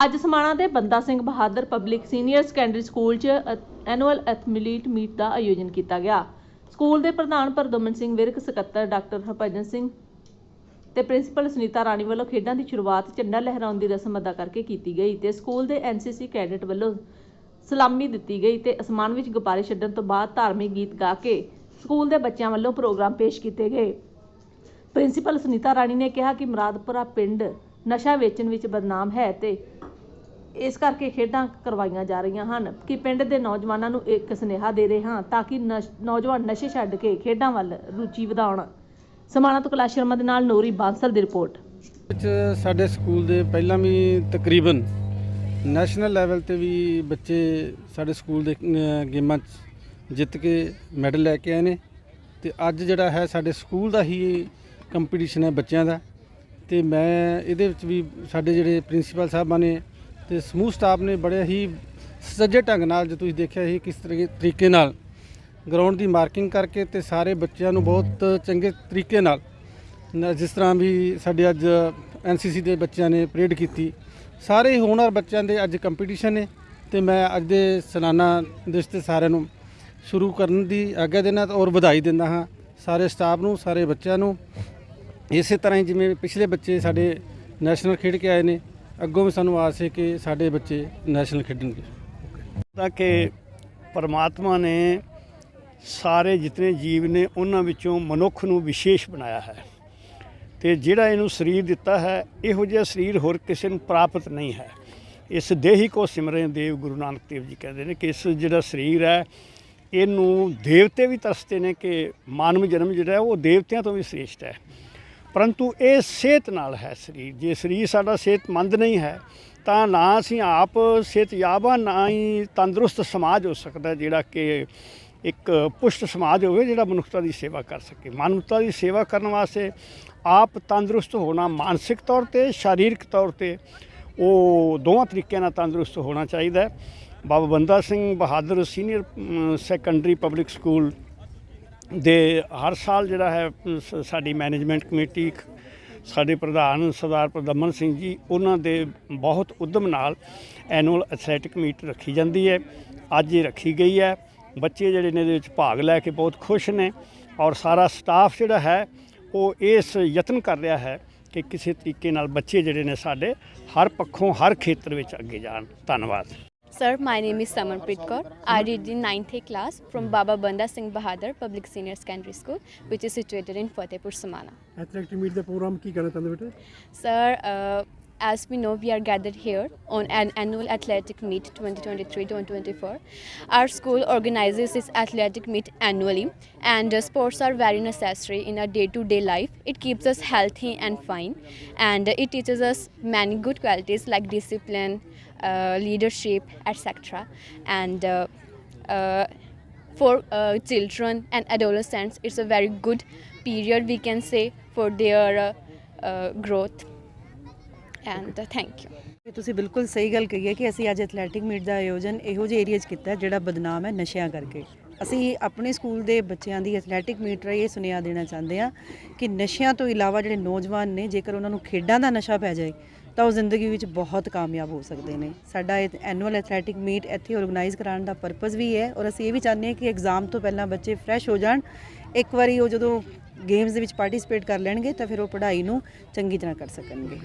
ਅੱਜ ਸਮਾਣਾ ਦੇ Banda Singh Bahadur public senior secondary school 'ਚ ਐਨੂਅਲ ਐਥਲੀਟ ਮੀਟ ਦਾ ਆਯੋਜਨ ਕੀਤਾ ਗਿਆ। ਸਕੂਲ ਦੇ ਪ੍ਰਧਾਨ ਪਰਦਮਨ ਸਿੰਘ ਵਿਰਕ, ਸਕੱਤਰ ਡਾਕਟਰ ਹਰਭਜਨ ਸਿੰਘ ਤੇ ਪ੍ਰਿੰਸੀਪਲ ਸੁਨੀਤਾ ਰਾਣੀ ਵੱਲੋਂ ਖੇਡਾਂ ਦੀ ਸ਼ੁਰੂਆਤ ਝੰਡਾ ਲਹਿਰਾਉਣ ਦੀ ਰਸਮ ਅਦਾ ਕਰਕੇ ਕੀਤੀ ਗਈ ਤੇ ਸਕੂਲ ਦੇ ਐਨਸੀਸੀ ਕੈਡਟ ਵੱਲੋਂ ਸਲਾਮੀ ਦਿੱਤੀ ਗਈ ਤੇ ਅਸਮਾਨ ਵਿੱਚ ਗੁਬਾਰੇ ਛੱਡਣ ਤੋਂ ਬਾਅਦ ਧਾਰਮਿਕ ਗੀਤ ਗਾ ਕੇ ਸਕੂਲ ਦੇ ਬੱਚਿਆਂ ਵੱਲੋਂ ਪ੍ਰੋਗਰਾਮ ਪੇਸ਼ ਕੀਤੇ ਗਏ। ਪ੍ਰਿੰਸੀਪਲ ਸੁਨੀਤਾ ਰਾਣੀ ਨੇ ਕਿਹਾ ਕਿ ਮੁਰਾਦਪੁਰਾ ਪਿੰਡ ਨਸ਼ਾ ਵੇਚਣ ਵਿੱਚ ਬਦਨਾਮ ਹੈ ਤੇ ਇਸ ਕਰਕੇ ਖੇਡਾਂ ਕਰਵਾਈਆਂ ਜਾ ਰਹੀਆਂ ਹਨ ਕਿ ਪਿੰਡ ਦੇ ਨੌਜਵਾਨਾਂ ਨੂੰ ਇੱਕ ਸੁਨੇਹਾ ਦੇ ਰਹੇ ਹਾਂ ਤਾਂ ਕਿ ਨਸ਼- ਨੌਜਵਾਨ ਨਸ਼ੇ ਛੱਡ ਕੇ ਖੇਡਾਂ ਵੱਲ ਰੁਚੀ ਵਧਾਉਣ। ਸਮਾਣਾ ਤੋਂ ਕੈਲਾਸ਼ ਸ਼ਰਮਾ ਦੇ ਨਾਲ ਨੂਰੀ ਬਾਂਸਲ ਦੀ ਰਿਪੋਰਟ। ਵਿੱਚ ਸਾਡੇ ਸਕੂਲ ਦੇ ਪਹਿਲਾਂ ਵੀ ਤਕਰੀਬਨ ਨੈਸ਼ਨਲ ਲੈਵਲ ਤੇ ਵੀ ਬੱਚੇ ਸਾਡੇ ਸਕੂਲ ਦੇ ਅਹ, ਗੇਮਾਂ 'ਚ ਜਿੱਤ ਕੇ ਮੈਡਲ ਲੈ ਕੇ ਆਏ ਨੇ ਤੇ ਅੱਜ ਜਿਹੜਾ ਹੈ ਸਾਡੇ ਸਕੂਲ ਦਾ ਹੀ ਕੰਪੀਟੀਸ਼ਨ ਹੈ ਬੱਚਿਆਂ ਦਾ ਤੇ ਮੈਂ ਇਹਦੇ ਵਿੱਚ ਵੀ ਸਾਡੇ ਜਿਹੜੇ ਪ੍ਰਿੰਸੀਪਲ ਸਾਹਿਬਾਂ ਨੇ ਤੇ ਸਮੂਹ ਸਟਾਫ ਨੇ ਬੜੇ ਹੀ ਸੱਜੇ ਢੰਗ ਨਾਲ ਜੇ ਤੁਸੀਂ ਦੇਖਿਆ ਸੀ ਕਿਸ ਤਰੀ- ਤਰੀਕੇ ਨਾਲ ਗਰਾਊਂਡ ਦੀ ਮਾਰਕਿੰਗ ਕਰਕੇ ਤੇ ਸਾਰੇ ਬੱਚਿਆਂ ਨੂੰ ਬਹੁਤ ਚੰਗੇ ਤਰੀਕੇ ਨਾਲ ਜਿਸ ਤਰ੍ਹਾਂ ਵੀ ਸਾਡੇ ਅੱਜ ਐਨਸੀਸੀ ਦੇ ਬੱਚਿਆਂ ਨੇ ਪਰੇਡ ਕੀਤੀ। ਸਾਰੇ ਹੀ ਹੋਣਹਾਰ ਬੱਚਿਆਂ ਦੇ ਅੱਜ ਕੰਪੀਟੀਸ਼ਨ ਨੇ ਤੇ ਮੈਂ ਅੱਜ ਦੇ ਸਾਲਾਨਾ ਦਿਵਸ ਤੇ ਸਾਰਿਆਂ ਨੂੰ ਸ਼ੁਰੂ ਕਰਨ ਦੀ ਆਗਿਆ ਦੇਣਾ ਔਰ ਵਧਾਈ ਦਿੰਦਾ ਹਾਂ ਸਾਰੇ ਸਟਾਫ ਨੂੰ, ਸਾਰੇ ਬੱਚਿਆਂ ਨੂੰ। ਇਸੇ ਤਰ੍ਹਾਂ ਹੀ ਜਿਵੇਂ ਪਿਛਲੇ ਬੱਚੇ ਸਾਡੇ ਨੈਸ਼ਨਲ ਖੇਡ ਕੇ ਆਏ ਨੇ ਅੱਗੋਂ ਵੀ ਸਾਨੂੰ ਆਸ ਹੈ ਕਿ ਸਾਡੇ ਬੱਚੇ ਨੈਸ਼ਨਲ ਖੇਡਣਗੇ ਤਾਂ ਕਿ ਪਰਮਾਤਮਾ ਨੇ ਸਾਰੇ ਜਿਤਨੇ ਜੀਵ ਨੇ, ਉਹਨਾਂ ਵਿੱਚੋਂ ਮਨੁੱਖ ਨੂੰ ਵਿਸ਼ੇਸ਼ ਬਣਾਇਆ ਹੈ। ਤੇ ਜਿਹੜਾ ਇਹਨੂੰ ਸਰੀਰ ਦਿੱਤਾ ਹੈ, ਇਹੋ ਜਿਹਾ ਸਰੀਰ ਹੋਰ ਕਿਸੇ ਨੂੰ ਪ੍ਰਾਪਤ ਨਹੀਂ ਹੈ। ਇਸ ਦੇਹੀ ਕੋ ਸਿਮਰਨ ਦੇਵ ਗੁਰੂ ਨਾਨਕ ਦੇਵ ਜੀ ਕਹਿੰਦੇ ਨੇ ਕਿ ਇਸ ਜਿਹੜਾ ਸਰੀਰ ਹੈ, ਇਹਨੂੰ ਦੇਵਤੇ ਵੀ ਤਰਸਦੇ ਨੇ ਕਿ ਮਾਨਵ ਜਨਮ ਜਿਹੜਾ ਉਹ ਦੇਵਤਿਆਂ ਤੋਂ ਵੀ ਸ੍ਰੇਸ਼ਟ ਹੈ। ਪਰੰਤੂ ਇਹ ਸਿਹਤ ਨਾਲ ਹੈ ਸਰੀਰ। ਜੇ ਸਰੀਰ ਸਾਡਾ ਸਿਹਤਮੰਦ ਨਹੀਂ ਹੈ, ਤਾਂ ਨਾ ਅਸੀਂ ਆਪ ਸਿਹਤਯਾਬ ਹਾਂ ਨਾ ਹੀ ਤੰਦਰੁਸਤ ਸਮਾਜ ਹੋ ਸਕਦਾ ਜਿਹੜਾ ਕਿ ਇੱਕ ਪੁਸ਼ਟ ਸਮਾਜ ਹੋਵੇ ਜਿਹੜਾ ਮਨੁੱਖਤਾ ਦੀ ਸੇਵਾ ਕਰ ਸਕੇ। ਮਾਨਵਤਾ ਦੀ ਸੇਵਾ ਕਰਨ ਵਾਸਤੇ ਆਪ ਤੰਦਰੁਸਤ ਹੋਣਾ ਮਾਨਸਿਕ ਤੌਰ ਤੇ, ਸਰੀਰਕ ਤੌਰ ਤੇ ਉਹ ਦੋਵਾਂ ਤਰੀਕਿਆਂ ਨਾਲ ਤੰਦਰੁਸਤ ਹੋਣਾ ਚਾਹੀਦਾ ਹੈ। Baba Banda Singh Bahadur senior secondary public school ਦੇ ਹਰ ਸਾਲ ਜਿਹੜਾ ਹੈ ਸ- ਸਾਡੀ ਮੈਨੇਜਮੈਂਟ ਕਮੇਟੀ ਸਾਡੇ ਪ੍ਰਧਾਨ ਸਰਦਾਰ ਪ੍ਰਦਮਨ ਸਿੰਘ ਜੀ, ਉਹਨਾਂ ਦੇ ਬਹੁਤ ਉਦਮ ਨਾਲ ਐਨੂਅਲ ਐਥਲੈਟਿਕ ਮੀਟ ਰੱਖੀ ਜਾਂਦੀ ਹੈ। ਅੱਜ ਇਹ ਰੱਖੀ ਗਈ ਹੈ। ਬੱਚੇ ਜਿਹੜੇ ਨੇ ਇਹਦੇ ਵਿੱਚ ਭਾਗ ਲੈ ਕੇ ਬਹੁਤ ਖੁਸ਼ ਨੇ ਔਰ ਸਾਰਾ ਸਟਾਫ ਜਿਹੜਾ ਹੈ, ਉਹ ਇਸ ਯਤਨ ਕਰ ਰਿਹਾ ਹੈ ਕਿ ਕਿਸੇ ਤਰੀਕੇ ਨਾਲ ਬੱਚੇ ਜਿਹੜੇ ਨੇ ਸਾਡੇ ਹਰ ਪੱਖੋਂ, ਹਰ ਖੇਤਰ ਵਿੱਚ ਅੱਗੇ ਜਾਣ। ਧੰਨਵਾਦ। Sir, my name is Saman Kaur. I read in 9th class from Baba Banda Singh Bahadur Public Senior Secondary School, which is situated in Fatehpur, Samana. Athletic meet the program, ki karna tanda? Sir, uh, as we know, we are gathered here on an annual athletic meet 2023-2024. Our school organizes this athletic meet annually, and uh, sports are very necessary in our day-to-day life. It keeps us healthy and fine, and uh, it teaches us many good qualities like discipline, uh, leadership, etc. And uh, uh, for uh, children and adolescents, it's a very good period, we can say, for their growth. And uh, thank ਤੁਸੀਂ ਬਿਲਕੁਲ ਸਹੀ ਗੱਲ ਕਹੀ ਹੈ ਕਿ ਅਸੀਂ ਅੱਜ athletic meet ਦਾ ਆਯੋਜਨ ਇਹੋ ਜਿਹੇ ਏਰੀਆ 'ਚ ਕੀਤਾ ਜਿਹੜਾ ਬਦਨਾਮ ਹੈ ਨਸ਼ਿਆਂ ਕਰਕੇ। ਅਸੀਂ ਆਪਣੇ ਸਕੂਲ ਦੇ ਬੱਚਿਆਂ ਦੀ ਐਥਲੈਟਿਕ ਮੀਟ ਰਾਹੀਂ ਇਹ ਸੁਨੇਹਾ ਦੇਣਾ ਚਾਹੁੰਦੇ ਹਾਂ ਕਿ ਨਸ਼ਿਆਂ ਤੋਂ ਇਲਾਵਾ ਜਿਹੜੇ ਨੌਜਵਾਨ ਨੇ ਜੇਕਰ ਉਹਨਾਂ ਨੂੰ ਖੇਡਾਂ ਦਾ ਨਸ਼ਾ ਪੈ ਜਾਏ ਤਾਂ ਉਹ ਜ਼ਿੰਦਗੀ ਵਿੱਚ ਬਹੁਤ ਕਾਮਯਾਬ ਹੋ ਸਕਦੇ ਨੇ। ਸਾਡਾ ਇਹ ਐਨੂਅਲ ਐਥਲੈਟਿਕ ਮੀਟ ਇੱਥੇ ਆਰਗੇਨਾਈਜ਼ ਕਰਾਉਣ ਦਾ ਪਰਪਸ ਵੀ ਹੈ ਔਰ ਅਸੀਂ ਇਹ ਵੀ ਚਾਹੁੰਦੇ ਹਾਂ ਕਿ ਐਗਜ਼ਾਮ ਤੋਂ ਪਹਿਲਾਂ ਬੱਚੇ ਫਰੈਸ਼ ਹੋ ਜਾਣ। ਇੱਕ ਵਾਰੀ ਉਹ ਜਦੋਂ ਗੇਮਸ ਦੇ ਵਿੱਚ ਪਾਰਟਿਸਿਪੇਟ ਕਰ ਲੈਣਗੇ ਤਾਂ ਫਿਰ ਉਹ ਪੜ੍ਹਾਈ ਨੂੰ ਚੰਗੀ ਤਰ੍ਹਾਂ ਕਰ ਸਕਣਗੇ।